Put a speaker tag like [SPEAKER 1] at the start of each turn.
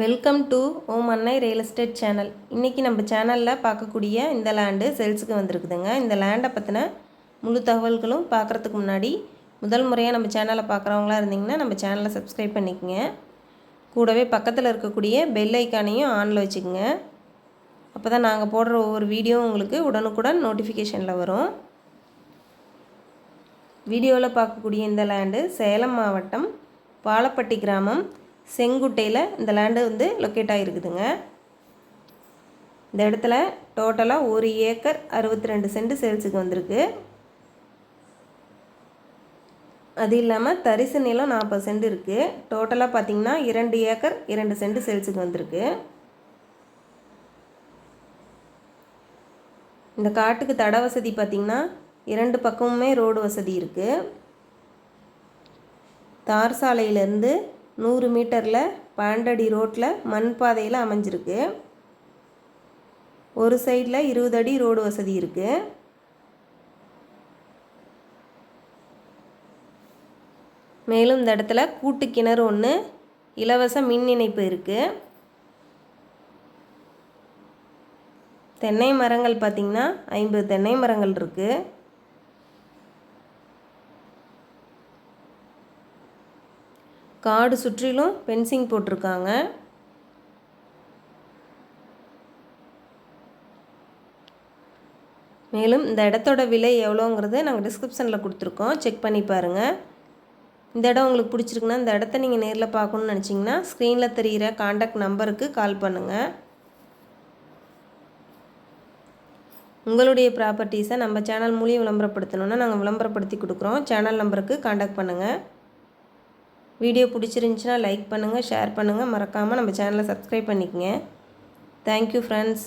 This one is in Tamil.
[SPEAKER 1] வெல்கம் டு ஓம் அன்னை ரியல் எஸ்டேட் சேனல். இன்றைக்கி நம்ம சேனலில் பார்க்கக்கூடிய இந்த லேண்டு சேல்ஸுக்கு வந்திருக்குதுங்க. இந்த லேண்டை பற்றின முழு தகவல்களும் பார்க்குறதுக்கு முன்னாடி முதல் முறையாக நம்ம சேனலை பார்க்குறவங்களா இருந்தீங்கன்னா நம்ம சேனலை சப்ஸ்கிரைப் பண்ணிக்கங்க. கூடவே பக்கத்தில் இருக்கக்கூடிய பெல் ஐக்கானையும் ஆனில் வச்சுக்கோங்க. அப்போ தான் நாங்கள் போடுற ஒவ்வொரு வீடியோவும் உங்களுக்கு உடனுக்குடன் நோட்டிஃபிகேஷனில் வரும். வீடியோவில் பார்க்கக்கூடிய இந்த லேண்டு சேலம் மாவட்டம் பாலப்பட்டி கிராமம். செங்குட்டையில் இந்த லேண்டு வந்து லொக்கேட் ஆகிருக்குதுங்க இந்த இடத்துல டோட்டலாக ஒரு ஏக்கர் அறுபத்தி ரெண்டு சென்ட் சேல்ஸுக்கு வந்திருக்கு. அது இல்லாமல் தரிசு நிலம் நாற்பது சென்ட் இருக்குது டோட்டலாக பார்த்தீங்கன்னா இரண்டு ஏக்கர் இரண்டு சென்ட் சேல்ஸுக்கு வந்திருக்கு. இந்த காட்டுக்கு தட வசதி பார்த்திங்கன்னா இரண்டு பக்கமுமே ரோடு வசதி இருக்குது தார் சாலையிலேருந்து நூறு மீட்டரில் பன்னெண்டடி ரோட்டில் மண் பாதையில் அமைஞ்சிருக்கு. ஒரு சைடில் இருபது அடி ரோடு வசதி இருக்குது மேலும் இந்த இடத்துல கூட்டு கிணறு ஒன்று இலவச மின் இணைப்பு இருக்குது தென்னை மரங்கள் பார்த்திங்கன்னா ஐம்பது தென்னை மரங்கள் இருக்குது காடு சுற்றிலும் பென்சிங் போட்டிருக்காங்க. மேலும் இந்த இடத்தோட விலை எவ்வளோங்கிறத நாங்கள் டிஸ்கிரிப்ஷனில் கொடுத்துருக்கோம். செக் பண்ணி பாருங்கள் இந்த இடம் உங்களுக்கு பிடிச்சிருக்குன்னா இந்த இடத்த நீங்கள் நேரில் பார்க்கணுன்னு நினச்சிங்கன்னா ஸ்க்ரீனில் தெரிகிற காண்டாக்ட் நம்பருக்கு கால் பண்ணுங்கள் உங்களுடைய ப்ராப்பர்ட்டிஸை நம்ம சேனல் மூலியம் விளம்பரப்படுத்தணுன்னா நாங்கள் விளம்பரப்படுத்தி கொடுக்குறோம். சேனல் நம்பருக்கு காண்டாக்ட் பண்ணுங்கள் வீடியோ பிடிச்சிருந்துச்சின்னா லைக் பண்ணுங்கள் ஷேர் பண்ணுங்கள் மறக்காமல் நம்ம சேனலை சப்ஸ்கிரைப் பண்ணிக்கங்க. Thank you friends